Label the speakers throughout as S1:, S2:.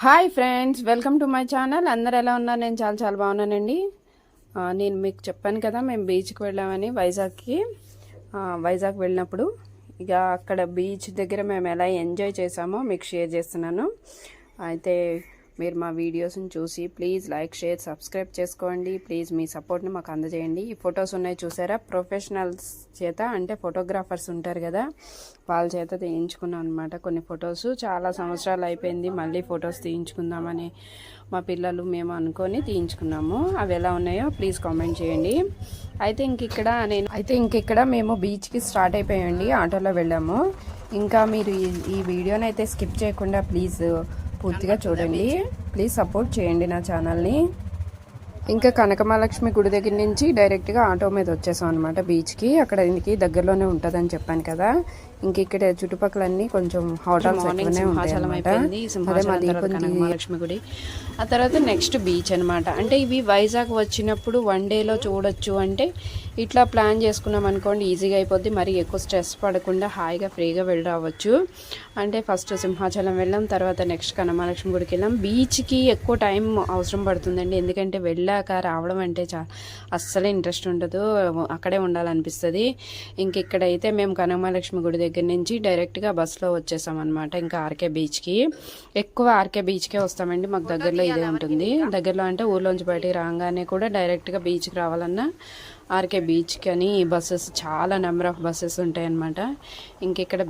S1: Hi friends welcome to my channel అందరు ఎలా ఉన్నారు? నేను చాలా చాలా బాగున్నానండి. నేను మీకు చెప్పాను కదా మేము బీచ్కి వెళ్ళామని వైజాగ్కి. వైజాగ్ వెళ్ళినప్పుడు ఇక అక్కడ బీచ్ దగ్గర మేము ఎలా ఎంజాయ్ చేసామో మీకు షేర్ చేస్తున్నాను. అయితే మీరు మా వీడియోస్ని చూసి ప్లీజ్ లైక్ షేర్ సబ్స్క్రైబ్ చేసుకోండి. ప్లీజ్ మీ సపోర్ట్ని మాకు అందజేయండి. ఈ ఫొటోస్ ఉన్నాయి చూసారా? ప్రొఫెషనల్స్ చేత అంటే ఫోటోగ్రాఫర్స్ ఉంటారు కదా వాళ్ళ చేత తీయించుకున్నాం అనమాట కొన్ని ఫొటోస్. చాలా సంవత్సరాలు అయిపోయింది మళ్ళీ ఫొటోస్ తీయించుకుందామని మా పిల్లలు మేము అనుకొని తీయించుకున్నాము. అవి ఎలా ఉన్నాయో ప్లీజ్ కామెంట్ చేయండి. అయితే ఇంక ఇక్కడ నేను అయితే ఇంక ఇక్కడ మేము బీచ్కి స్టార్ట్ అయిపోయండి ఆటోలో వెళ్ళాము. ఇంకా మీరు ఈ ఈ వీడియోని అయితే స్కిప్ చేయకుండా ప్లీజ్ పూర్తిగా చూడండి. ప్లీజ్ సపోర్ట్ చేయండి నా ఛానల్ని. ఇంకా కనకమహాలక్ష్మి గుడి దగ్గర నుంచి డైరెక్ట్గా ఆటో మీద వచ్చేసాం అనమాట బీచ్కి. అక్కడ ఇంటికి దగ్గరలోనే ఉంటుందని చెప్పాను కదా. ఇంక ఇక్కడ చుట్టుపక్కలన్నీ కొంచెం హోటల్స్
S2: మహాలక్ష్మి గుడి. ఆ తర్వాత నెక్స్ట్ బీచ్ అన్నమాట. అంటే ఇవి వైజాగ్ వచ్చినప్పుడు వన్ డేలో చూడొచ్చు అంటే ఇట్లా ప్లాన్ చేసుకున్నాం అనుకోండి ఈజీగా అయిపోద్ది. మరి ఎక్కువ స్ట్రెస్ పడకుండా హాయిగా ఫ్రీగా వెళ్ళి రావచ్చు అంటే ఫస్ట్ సింహాచలం వెళ్ళాం తర్వాత నెక్స్ట్ కనమహాలక్ష్మి గుడికి వెళ్ళాం. బీచ్కి ఎక్కువ టైం అవసరం పడుతుందండి. ఎందుకంటే వెళ్ళాక రావడం అంటే చా అస్సలే ఇంట్రెస్ట్ ఉండదు. అక్కడే ఉండాలనిపిస్తుంది. ఇంక ఇక్కడైతే మేము కనకమహాలక్ష్మి గుడి దగ్గర నుంచి డైరెక్ట్గా బస్సులో వచ్చేసాం అనమాట ఇంకా ఆర్కే బీచ్కి. ఎక్కువ ఆర్కే బీచ్కే వస్తామండి. మాకు దగ్గరలో ఇదే ఉంటుంది. దగ్గరలో అంటే ఊర్లోంచి బయటికి రాగానే కూడా డైరెక్ట్గా బీచ్కి రావాలన్నా ఆర్కే బీచ్కి అని బస్సెస్ చాలా నెంబర్ ఆఫ్ బస్సెస్ ఉంటాయన్నమాట. ఇంక ఇక్కడ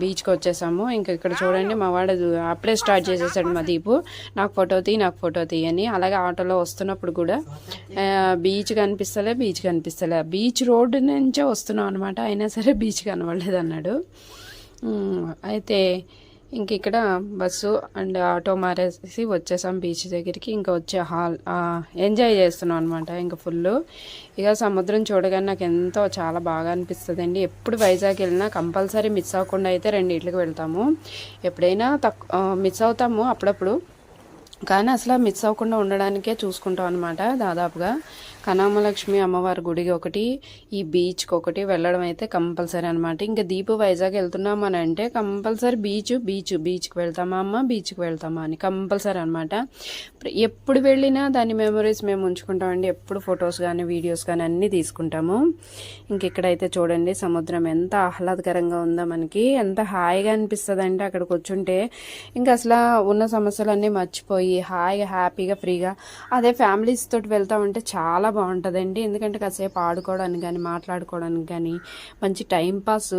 S2: బీచ్కి వచ్చేసాము. ఇంక ఇక్కడ చూడండి మా వాడు అప్పుడే స్టార్ట్ చేసేసాడు మా దీపు. నాకు ఫోటో తీ నాకు ఫోటో తీ అని అలాగే ఆటోలో వస్తున్నప్పుడు కూడా బీచ్ కనిపిస్తలే బీచ్ కనిపిస్తలే. బీచ్ రోడ్డు నుంచే వస్తున్నాం అనమాట అయినా సరే బీచ్ కనబడలేదు అన్నాడు అయితే ఇంక ఇక్కడ బస్సు అండ్ ఆటో మారేసి వచ్చేసాం బీచ్ దగ్గరికి. ఇంకా వచ్చే హాల్ ఎంజాయ్ చేస్తున్నాం అనమాట ఇంకా ఫుల్ ఇక సముద్రం చూడగానే నాకు ఎంతో చాలా బాగా అనిపిస్తుంది అండి ఎప్పుడు వైజాగ్ వెళ్ళినా కంపల్సరీ మిస్ అవ్వకుండా అయితే రెండింటికి వెళ్తాము. ఎప్పుడైనా తక్కువ మిస్ అవుతాము అప్పుడప్పుడు. కానీ అసలు మిస్ అవ్వకుండా ఉండడానికే చూసుకుంటాం అనమాట దాదాపుగా. కనామలక్ష్మి అమ్మవారి గుడికి ఒకటి ఈ బీచ్కి ఒకటి వెళ్ళడం అయితే కంపల్సరీ అనమాట ఇంకా దీపు వైజాగ్ వెళ్తున్నాం అని అంటే కంపల్సరీ బీచ్ బీచ్ బీచ్కి వెళ్తామా అమ్మ బీచ్కి వెళ్తామా అని కంపల్సరీ అనమాట ఎప్పుడు వెళ్ళినా దాని మెమరీస్ మేము ఉంచుకుంటామండి. ఎప్పుడు ఫొటోస్ కానీ వీడియోస్ కానీ అన్నీ తీసుకుంటాము. ఇంక ఇక్కడైతే చూడండి సముద్రం ఎంత ఆహ్లాదకరంగా ఉందో మనకి. ఎంత హాయిగా అనిపిస్తుంది అంటే అక్కడ కూర్చుంటే. ఇంకా అసలు ఉన్న సమస్యలన్నీ మర్చిపోయి హాయిగా హ్యాపీగా ఫ్రీగా అదే ఫ్యామిలీస్ తోటి వెళ్తామంటే చాలా బాగుంటుందండి. ఎందుకంటే కాసేపు ఆడుకోవడానికి కానీ మాట్లాడుకోవడానికి కానీ మంచి టైంపాస్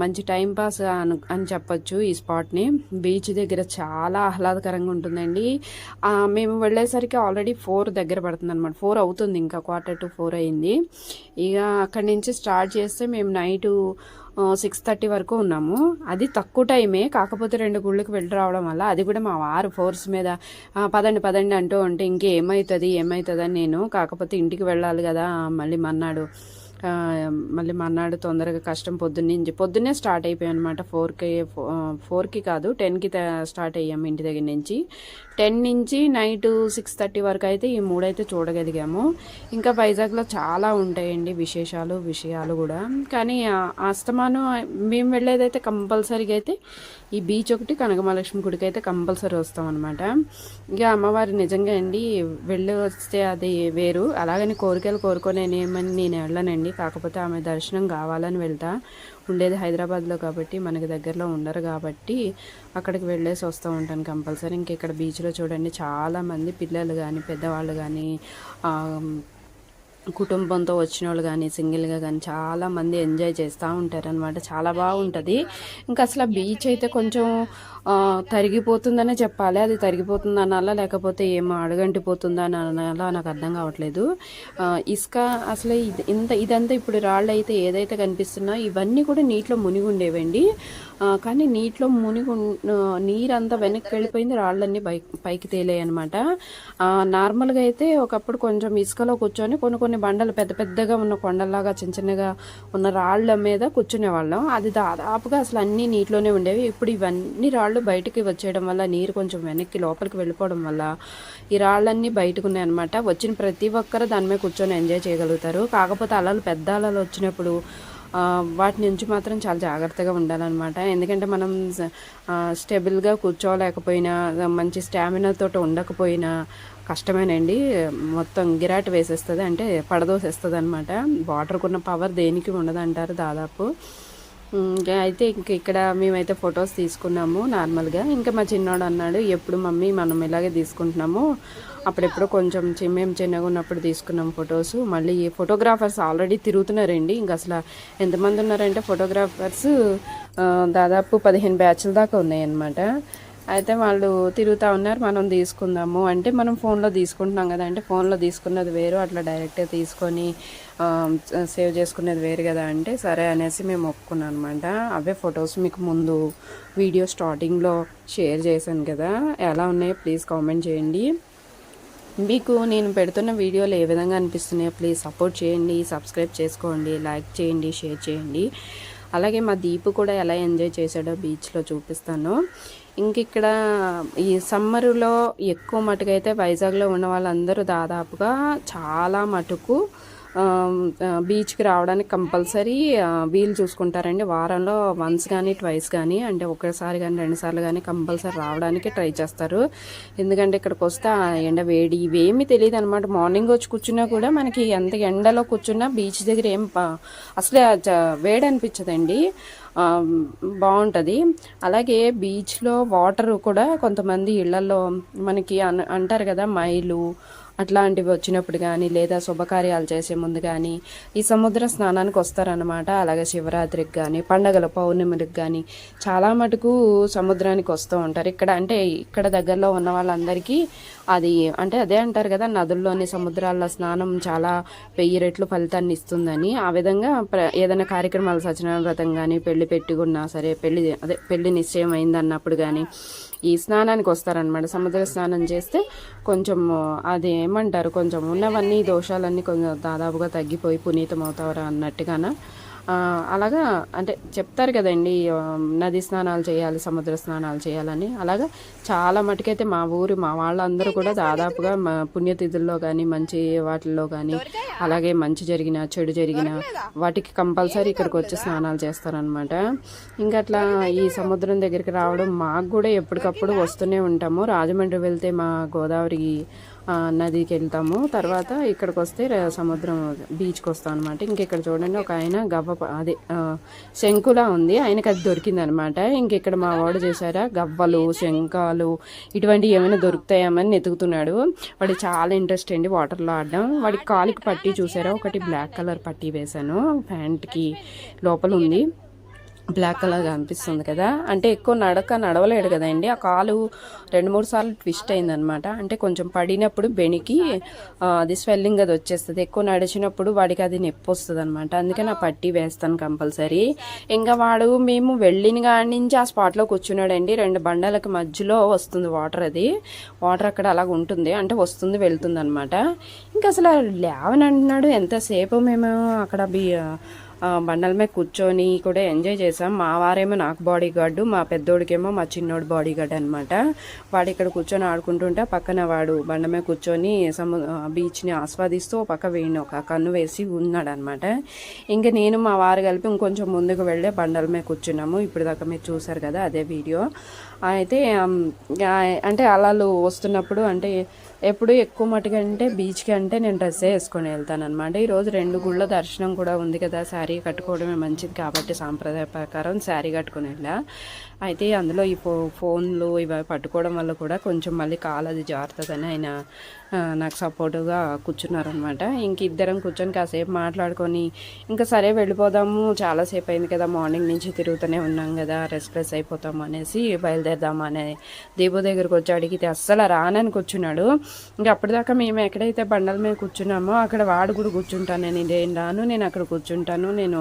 S2: మంచి టైంపాస్ అని అను అని చెప్పొచ్చు ఈ స్పాట్ని. బీచ్ దగ్గర చాలా ఆహ్లాదకరంగా ఉంటుందండి. మేము వెళ్ళేసరికి ఆల్రెడీ ఫోర్ దగ్గర పడుతుంది అనమాట ఫోర్ అవుతుంది ఇంకా క్వార్టర్ టు ఫోర్ అయింది. ఇక అక్కడి నుంచి స్టార్ట్ చేస్తే మేము నైటు సిక్స్ థర్టీ వరకు ఉన్నాము. అది తక్కువ టైమే కాకపోతే రెండు గుళ్ళకి వెళ్ళి రావడం వల్ల అది కూడా మా వారు ఫోర్స్ మీద పదండి పదండి అంటూ ఉంటే ఇంకేమవుతుంది ఏమవుతుంది అని నేను కాకపోతే ఇంటికి వెళ్ళాలి కదా మళ్ళీ మన్నాడు మళ్ళీ మర్నాడు తొందరగా కష్టం పొద్దున్నే పొద్దున్నే స్టార్ట్ అయిపోయాం అనమాట ఫోర్కి ఫోర్కి కాదు టెన్కి స్టార్ట్ అయ్యాము ఇంటి దగ్గర నుంచి. టెన్ నుంచి నైట్ సిక్స్ థర్టీ వరకు అయితే ఈ మూడైతే చూడగలిగాము. ఇంకా వైజాగ్లో చాలా ఉంటాయండి విశేషాలు విషయాలు కూడా. కానీ అస్తమానం మేము వెళ్ళేదైతే కంపల్సరీగా అయితే ఈ బీచ్ ఒకటి కనకమహాలక్ష్మి గుడికి అయితే కంపల్సరీ వస్తాం అనమాట ఇక అమ్మవారి నిజంగా అండి వెళ్ళి వస్తే అది వేరు. అలాగని కోరికలు కోరుకోనేమని నేను వెళ్ళనండి. కాకపోతే ఆమె దర్శనం కావాలని వెళ్తా. ఉండేది హైదరాబాద్లో కాబట్టి మనకి దగ్గరలో ఉండరు కాబట్టి అక్కడికి వెళ్ళేసి వస్తూ ఉంటాను కంపల్సరీ. ఇంక ఇక్కడ బీచ్లో చూడండి చాలామంది పిల్లలు కానీ పెద్దవాళ్ళు కానీ కుటుంబంతో వచ్చిన వాళ్ళు కానీ సింగిల్గా కానీ చాలామంది ఎంజాయ్ చేస్తూ ఉంటారు అనమాట చాలా బాగుంటుంది. ఇంకా అసలు బీచ్ అయితే కొంచెం తరిగిపోతుందనే చెప్పాలి. అది తరిగిపోతుంది అనాలా లేకపోతే ఏమో అడగంటిపోతుందా అని అనాలా నాకు అర్థం కావట్లేదు. ఇసుక అసలు ఇంత ఇదంతా ఇప్పుడు రాళ్ళు అయితే ఏదైతే కనిపిస్తున్నా ఇవన్నీ కూడా నీటిలో మునిగి ఉండేవండి కానీ నీటిలో మునిగి నీరంతా వెనక్కి వెళ్ళిపోయింది రాళ్ళన్నీ పై పైకి తేలాయి అనమాట నార్మల్గా అయితే ఒకప్పుడు కొంచెం ఇసుకలో కూర్చొని కొన్ని కొన్ని బండలు పెద్ద పెద్దగా ఉన్న కొండల్లాగా చిన్న చిన్నగా ఉన్న రాళ్ళ మీద కూర్చునే వాళ్ళం అది దాదాపుగా అసలు అన్నీ నీటిలోనే ఉండేవి. ఇప్పుడు ఇవన్నీ రాళ్ళు బయటికి వచ్చేయడం వల్ల నీరు కొంచెం వెనక్కి లోపలికి వెళ్ళిపోవడం వల్ల ఈ రాళ్ళన్నీ బయటకు ఉన్నాయన్నమాట వచ్చిన ప్రతి ఒక్కరు దాని మీద కూర్చొని ఎంజాయ్ చేయగలుగుతారు. కాకపోతే అలలు పెద్ద అలలు వచ్చినప్పుడు వాటి నుంచి మాత్రం చాలా జాగ్రత్తగా ఉండాలన్నమాట. ఎందుకంటే మనం స్టెబుల్గా కూర్చోలేకపోయినా మంచి స్టామినాతో ఉండకపోయినా కష్టమేనండి. మొత్తం గిరాట్ వేసేస్తుంది అంటే పడదోసేస్తుంది అనమాట వాటర్కున్న పవర్ దేనికి ఉండదు అంటారు దాదాపు. అయితే ఇంక ఇక్కడ మేమైతే ఫొటోస్ తీసుకున్నాము నార్మల్గా. ఇంకా మా చిన్నోడు అన్నాడు ఎప్పుడు మమ్మీ మనం ఇలాగే తీసుకుంటున్నాము అప్పుడెప్పుడు కొంచెం మేము చిన్నగా ఉన్నప్పుడు తీసుకున్నాం ఫొటోస్. మళ్ళీ ఫోటోగ్రాఫర్స్ ఆల్రెడీ తిరుగుతున్నారండి. ఇంకా అసలు ఎంతమంది ఉన్నారంటే ఫోటోగ్రాఫర్స్ దాదాపు పదిహేను బ్యాచ్ల దాకా ఉన్నాయన్నమాట. అయితే వాళ్ళు తిరుగుతూ ఉన్నారు మనం తీసుకుందాము. అంటే మనం ఫోన్లో తీసుకుంటున్నాం కదా అంటే ఫోన్లో తీసుకున్నది వేరు అట్లా డైరెక్ట్గా తీసుకొని సేవ్ చేసుకునేది వేరు కదా అంటే సరే అనేసి మేము ఒప్పుకున్నాం అనమాట అవే ఫొటోస్ మీకు ముందు వీడియో స్టార్టింగ్లో షేర్ చేశాను కదా. ఎలా ఉన్నాయో ప్లీజ్ కామెంట్ చేయండి. మీకు నేను పెడుతున్న వీడియోలు ఏ విధంగా అనిపిస్తున్నాయో ప్లీజ్ సపోర్ట్ చేయండి సబ్స్క్రైబ్ చేసుకోండి లైక్ చేయండి షేర్ చేయండి. అలాగే మా దీపు కూడా ఎలా ఎంజాయ్ చేశాడో బీచ్లో చూపిస్తాను. ఇంక ఇక్కడ ఈ సమ్మర్లో ఎక్కువ మటుకు అయితే వైజాగ్లో ఉన్న వాళ్ళందరూ దాదాపుగా చాలా మటుకు బీచ్కి రావడానికి కంపల్సరీ వీలు చూసుకుంటారండి. వారంలో వన్స్ కానీ ట్వైస్ కానీ అంటే ఒకసారి కానీ రెండుసార్లు కానీ కంపల్సరీ రావడానికి ట్రై చేస్తారు. ఎందుకంటే ఇక్కడికి వస్తే ఎండ వేడి ఇవేమీ తెలియదు అనమాట మార్నింగ్ వచ్చి కూర్చున్నా కూడా మనకి ఎంత ఎండలో కూర్చున్నా బీచ్ దగ్గర ఏం అసలే వేడి అనిపించదండి బాగుంటుంది. అలాగే బీచ్లో వాటర్ కూడా కొంతమంది ఇళ్ళలో మనకి అన్- అంటారు కదా మైలు అట్లాంటివి వచ్చినప్పుడు కానీ లేదా శుభకార్యాలు చేసే ముందు కానీ ఈ సముద్ర స్నానానికి వస్తారనమాట అలాగే శివరాత్రికి కానీ పండగల పౌర్ణమికి కానీ చాలా మటుకు సముద్రానికి వస్తూ ఉంటారు. ఇక్కడ అంటే ఇక్కడ దగ్గరలో ఉన్న వాళ్ళందరికీ అది అంటే అదే అంటారు కదా నదుల్లోని సముద్రాల్లో స్నానం చాలా వెయ్యి రెట్లు ఫలితాన్ని ఇస్తుందని. ఆ విధంగా ప్ర- ఏదైనా కార్యక్రమాలు సత్యనారాయణ వ్రతం కానీ పెళ్ళి పెట్టుకున్నా సరే పెళ్ళి అదే పెళ్ళి నిశ్చయం అయిందన్నప్పుడు కానీ ఈ స్నానానికి వస్తారనమాట సముద్ర స్నానం చేస్తే కొంచెం అది ఏమంటారు కొంచెం ఉన్నవన్నీ దోషాలన్నీ కొంచెం దాదాపుగా తగ్గిపోయి పునీతం అవుతారు అన్నట్టుగాన? అలాగా అంటే చెప్తారు కదండి నది స్నానాలు చేయాలి సముద్ర స్నానాలు చేయాలని. అలాగా చాలా మటుకైతే మా ఊరు మా వాళ్ళందరూ కూడా దాదాపుగా మా పుణ్యతిథుల్లో కానీ మంచి వాటిల్లో కానీ అలాగే మంచి జరిగిన చెడు జరిగిన వాటికి కంపల్సరీ ఇక్కడికి వచ్చి స్నానాలు చేస్తారనమాట ఇంకా అట్లా ఈ సముద్రం దగ్గరికి రావడం మాకు కూడా ఎప్పటికప్పుడు వస్తూనే ఉంటాము. రాజమండ్రి వెళ్తే మా గోదావరి నదికి వెళ్తాము. తర్వాత ఇక్కడికి వస్తే సముద్రం బీచ్కి వస్తాం అనమాట ఇంకెక్కడ చూడండి ఒక ఆయన గవ్వ అదే శంకులా ఉంది. ఆయనకి అది దొరికింది అనమాట ఇక్కడ మా వాడు చేశారా? గవ్వలు శంఖాలు ఇటువంటివి ఏమైనా దొరుకుతాయేమని వెతుకుతున్నాడు. వాడికి చాలా ఇంట్రెస్ట్ అండి వాటర్లో ఆడడం. వాడికి కాలికి పట్టి చూసారా? ఒకటి బ్లాక్ కలర్ పట్టి వేశాను. ప్యాంట్కి లోపల ఉంది. బ్లాక్ కలర్ కనిపిస్తుంది కదా. అంటే ఎక్కువ నడక నడవలేడు కదండి ఆ కాలు రెండు మూడు సార్లు ట్విస్ట్ అయిందనమాట. అంటే కొంచెం పడినప్పుడు బెనికి అది స్వెల్లింగ్ అది వచ్చేస్తుంది. ఎక్కువ నడిచినప్పుడు వాడికి అది నొప్పి వస్తుంది అనమాట అందుకే నా పట్టి వేస్తాను కంపల్సరీ. ఇంకా వాడు మేము వెళ్ళిన కాడి నుంచి ఆ స్పాట్లో కూర్చున్నాడండి. రెండు బండలకు మధ్యలో వస్తుంది వాటర్ అది. వాటర్ అక్కడ అలాగ ఉంటుంది. అంటే వస్తుంది వెళ్తుంది అనమాట ఇంకా అసలు లేవని అంటున్నాడు ఎంతసేపు మేము అక్కడ బి బండల మీద కూర్చొని కూడా ఎంజాయ్ చేసాం మా వారేమో నాకు బాడీ గార్డు మా పెద్దోడికేమో మా చిన్నోడు బాడీ గార్డ్ అనమాట వాడు ఇక్కడ కూర్చొని ఆడుకుంటుంటే పక్కన వాడు బండ మీద కూర్చొని సము బీచ్ని ఆస్వాదిస్తూ ఒక పక్క వేయిన ఒక కన్ను వేసి ఉన్నాడు అనమాట ఇంకా నేను మా వారు కలిపి ఇంకొంచెం ముందుకు వెళ్ళే బండల మీద కూర్చున్నాము. ఇప్పుడు దాకా మీరు చూసారు కదా అదే వీడియో. అయితే అంటే అలలు వస్తున్నప్పుడు అంటే ఎప్పుడు ఎక్కువ మటుకు అంటే బీచ్కి అంటే నేను డ్రెస్సే వేసుకొని వెళ్తాను అనమాట ఈరోజు రెండు గుళ్ళ దర్శనం కూడా ఉంది కదా శారీ కట్టుకోవడమే మంచిది కాబట్టి సాంప్రదాయ ప్రకారం శారీ కట్టుకుని వెళ్ళా. అయితే అందులో ఈ ఫో ఫోన్లు ఇవి పట్టుకోవడం వల్ల కూడా కొంచెం మళ్ళీ కాలు అది జారుతుందని ఆయన నాకు సపోర్టుగా కూర్చున్నారనమాట ఇంక ఇద్దరం కూర్చొని కాసేపు మాట్లాడుకొని ఇంకా సరే వెళ్ళిపోదాము చాలాసేపు అయింది కదా మార్నింగ్ నుంచి తిరుగుతూనే ఉన్నాం కదా రెస్ట్లెస్ అయిపోతాం అనేసి బయలుదేరి. అనే దీపు దగ్గరకు వచ్చి అడిగితే అస్సలు రానని కూర్చున్నాడు. ఇంకా అప్పటిదాకా మేము ఎక్కడైతే బండల మీద కూర్చున్నామో అక్కడ వాడు కూడా కూర్చుంటాను. నేను ఇదేం రాను నేను అక్కడ కూర్చుంటాను నేను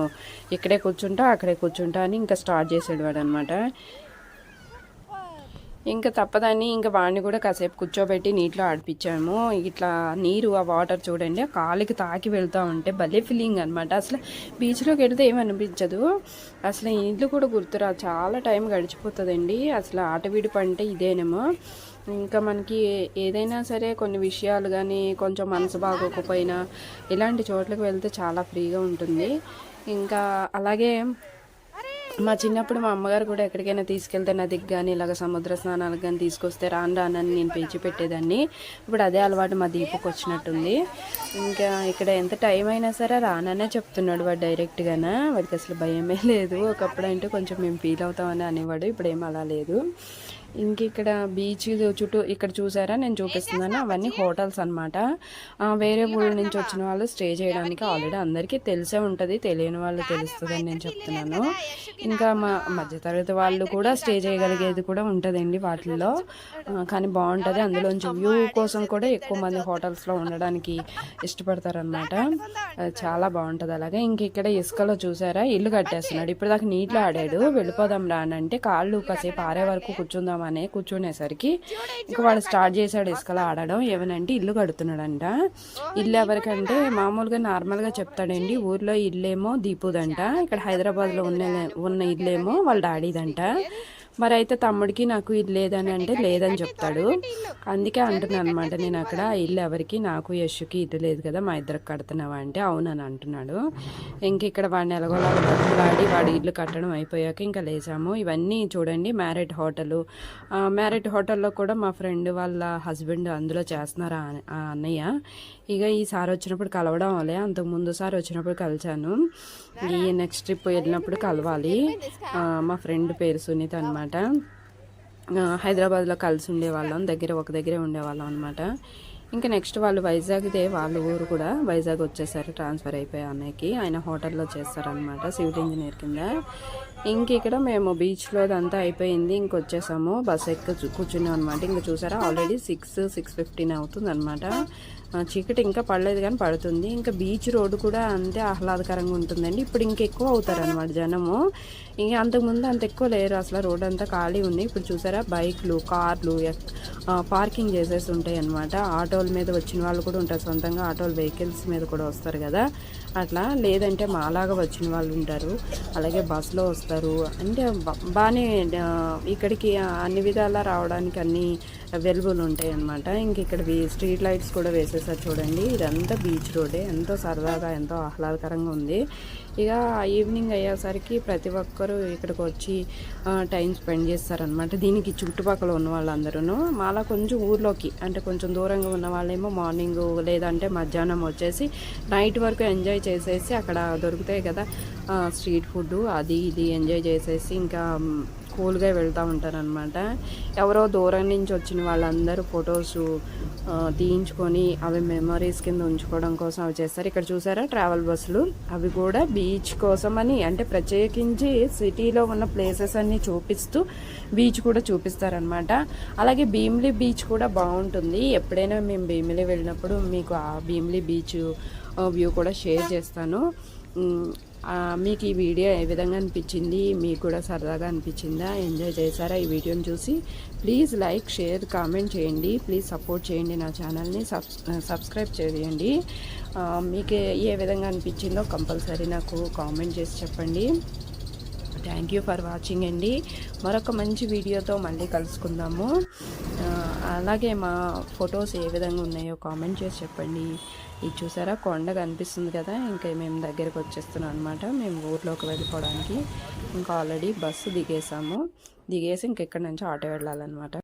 S2: ఇక్కడే కూర్చుంటా అక్కడే కూర్చుంటా అని ఇంకా స్టార్ట్ చేసాడు వాడు అనమాట ఇంకా తప్పదని ఇంకా వాడిని కూడా కాసేపు కూర్చోబెట్టి నీటిలో ఆడిపించాము. ఇట్లా నీరు ఆ వాటర్ చూడండి కాలికి కాలుకి తాకి వెళ్తూ ఉంటే భలే ఫీలింగ్ అనమాట అసలు బీచ్లోకి వెళితే ఏమనిపించదు? అసలు ఇంట్లో కూడా గుర్తురా చాలా టైం గడిచిపోతుందండి. అసలు ఆట పంటే అంటే ఇదేనేమో. ఇంకా మనకి ఏదైనా సరే కొన్ని విషయాలు కానీ కొంచెం మనసు బాగోకపోయినా ఇలాంటి చోట్లకు వెళ్తే చాలా ఫ్రీగా ఉంటుంది. ఇంకా అలాగే మా చిన్నప్పుడు మా అమ్మగారు కూడా ఎక్కడికైనా తీసుకెళ్తే నదికి కానీ ఇలాగ సముద్ర స్నానాలకు కానీ తీసుకొస్తే రాను రానని నేను పేచి పెట్టేదాన్ని. ఇప్పుడు అదే అలవాటు మా దీపకు వచ్చినట్టుంది. ఇంకా ఇక్కడ ఎంత టైం అయినా సరే రాననే చెప్తున్నాడు వాడు డైరెక్ట్గానే. వాడికి అసలు భయమే లేదు. ఒకప్పుడు అంటే కొంచెం మేము ఫీల్ అవుతామని అనేవాడు ఇప్పుడు ఏం అలా లేదు. ఇంక ఇక్కడ బీచ్ చుట్టూ ఇక్కడ చూసారా? నేను చూపిస్తున్నాను. అవన్నీ హోటల్స్ అనమాట వేరే ఊళ్ళ నుంచి వచ్చిన వాళ్ళు స్టే చేయడానికి ఆల్రెడీ అందరికీ తెలిసే ఉంటుంది. తెలియని వాళ్ళు తెలుస్తుందని నేను చెప్తున్నాను. ఇంకా మా మధ్యతరగతి వాళ్ళు కూడా స్టే చేయగలిగేది కూడా ఉంటుందండి వాటిల్లో. కానీ బాగుంటుంది. అందులోంచి వ్యూ కోసం కూడా ఎక్కువ మంది హోటల్స్లో ఉండడానికి ఇష్టపడతారనమాట చాలా బాగుంటుంది అలాగే. ఇంక ఇక్కడ ఇసుకలో చూసారా? ఇల్లు కట్టేస్తున్నాడు. ఇప్పుడు దాకా నీటిలో ఆడాడు. వెళ్ళిపోదాం రా అని అంటే కాళ్ళు కాసేపు ఆరే వరకు కూర్చుందాం కూర్చుందామని కూర్చునేసరికి ఇంకా వాడు స్టార్ట్ చేశాడు ఇసుకలో ఆడడం ఏమనంటే ఇల్లు కడుతున్నాడంట. ఇల్లు ఎవరికంటే మామూలుగా నార్మల్గా చెప్తాడండి ఊర్లో ఇల్లేమో దీపుదంట ఇక్కడ హైదరాబాద్లో ఉన్న ఉన్న ఇల్లేమో వాళ్ళ డాడీదంట. మరి అయితే తమ్ముడికి నాకు ఇల్లు లేదని అంటే లేదని చెప్తాడు. అందుకే అంటున్నాను అనమాట నేను అక్కడ ఇల్లు ఎవరికి నాకు యశుకి ఇల్లు లేదు కదా మా ఇద్దరికి కడుతున్నావా అంటే అవునని అంటున్నాడు. ఇంక ఇక్కడ వాడిని ఎలాగోలా బతుకులాడి వాడి ఇల్లు కట్టడం అయిపోయాక ఇంకా లేచాము. ఇవన్నీ చూడండి మ్యారెట్ హోటల్. మ్యారెట్ హోటల్లో కూడా మా ఫ్రెండ్ వాళ్ళ హస్బెండ్ అందులో చేస్తున్నారు అన్నయ్య. ఇక ఈసారి వచ్చినప్పుడు కలవడం అవలే అంతకు ముందు సార్ వచ్చినప్పుడు కలిశాను. ఈ నెక్స్ట్ ట్రిప్ వెళ్ళినప్పుడు కలవాలి. మా ఫ్రెండ్ పేరు సునీత అనమాట హైదరాబాద్లో కలిసి ఉండేవాళ్ళం. దగ్గర ఒక దగ్గరే ఉండేవాళ్ళం అనమాట ఇంకా నెక్స్ట్ వాళ్ళు వైజాగ్దే వాళ్ళ ఊరు కూడా వైజాగ్ వచ్చేసారు. ట్రాన్స్ఫర్ అయిపోయి అన్నయ్యకి. ఆయన హోటల్లో చేస్తారనమాట సివిల్ ఇంజనీర్ కింద. ఇంక ఇక్కడ మేము బీచ్లో అదంతా అయిపోయింది. ఇంకొచ్చేసాము బస్ ఎక్క కూర్చున్నాం అనమాట ఇంకా చూసారా? ఆల్రెడీ సిక్స్ సిక్స్ ఫిఫ్టీన్ అవుతుంది అనమాట చీకటి ఇంకా పడలేదు కానీ పడుతుంది. ఇంకా బీచ్ రోడ్డు కూడా అంతే ఆహ్లాదకరంగా ఉంటుందండి. ఇప్పుడు ఇంకెక్కువ అవుతారనమాట జనము. ఇంకా అంతకుముందు అంత ఎక్కువ లేరు. అసలు రోడ్ అంతా ఖాళీ ఉంది. ఇప్పుడు చూసారా? బైక్లు కార్లు ఎక్- పార్కింగ్ చేసేసి ఉంటాయి అనమాట ఆటోల మీద వచ్చిన వాళ్ళు కూడా ఉంటారు. సొంతంగా ఆటోల వెహికల్స్ మీద కూడా వస్తారు కదా. అట్లా లేదంటే మాలాగా వచ్చిన వాళ్ళు ఉంటారు. అలాగే బస్సులో వస్తారు. అంటే బాగానే ఇక్కడికి అన్ని విధాలా రావడానికి అన్ని అవైలబుల్ ఉంటాయి అన్నమాట ఇంక ఇక్కడ స్ట్రీట్ లైట్స్ కూడా వేసేసారు చూడండి. ఇదంతా బీచ్ రోడే. ఎంతో సరదాగా ఎంతో ఆహ్లాదకరంగా ఉంది. ఇక ఈవినింగ్ అయ్యేసరికి ప్రతి ఒక్కరూ ఇక్కడికి వచ్చి టైం స్పెండ్ చేస్తారనమాట దీనికి చుట్టుపక్కల ఉన్న వాళ్ళందరూ మాలా కొంచెం ఊర్లోకి అంటే కొంచెం దూరంగా ఉన్న వాళ్ళేమో మార్నింగ్ లేదంటే మధ్యాహ్నం వచ్చేసి నైట్ వరకు ఎంజాయ్ చేసేసి అక్కడ దొరుకుతాయి కదా. స్ట్రీట్ ఫుడ్ అది ఇది ఎంజాయ్ చేసేసి ఇంకా కూల్గా వెళ్తూ ఉంటారనమాట ఎవరో దూరం నుంచి వచ్చిన వాళ్ళందరూ ఫొటోస్ తీయించుకొని అవి మెమరీస్ కింద ఉంచుకోవడం కోసం అవి చేస్తారు. ఇక్కడ చూసారా ట్రావెల్ బస్సులు అవి కూడా బీచ్ కోసం అని అంటే ప్రత్యేకించి సిటీలో ఉన్న ప్లేసెస్ అన్ని చూపిస్తూ బీచ్ కూడా చూపిస్తారనమాట అలాగే భీమిలి బీచ్ కూడా బాగుంటుంది. ఎప్పుడైనా మేము భీమిలి వెళ్ళినప్పుడు మీకు ఆ భీమిలి బీచ్ వ్యూ కూడా షేర్ చేస్తాను. మీకు ఈ వీడియో ఏ విధంగా అనిపించింది? మీకు కూడా సరదాగా అనిపించిందా? ఎంజాయ్ చేశారా ఈ వీడియోని చూసి? ప్లీజ్ లైక్ షేర్ కామెంట్ చేయండి. ప్లీజ్ సపోర్ట్ చేయండి నా ఛానల్ని. సబ్స్ సబ్స్క్రైబ్ చేయండి. మీకు ఏ విధంగా అనిపించిందో కంపల్సరీ నాకు కామెంట్ చేసి చెప్పండి. థ్యాంక్ యూ ఫర్ వాచింగ్ అండి. మరొక మంచి వీడియోతో మళ్ళీ కలుసుకుందాము. అలాగే మా ఫొటోస్ ఏ విధంగా ఉన్నాయో కామెంట్ చేసి చెప్పండి. ఇది చూసారా? కొండ కనిపిస్తుంది కదా? ఇంకా మేము దగ్గరికి వచ్చేస్తున్నాం అనమాట మేము ఊర్లోకి వెళ్ళిపోవడానికి. ఇంకా ఆల్రెడీ బస్సు దిగేసాము. దిగేసి ఇంకెక్కడి నుంచి ఆటో వెళ్ళాలన్నమాట.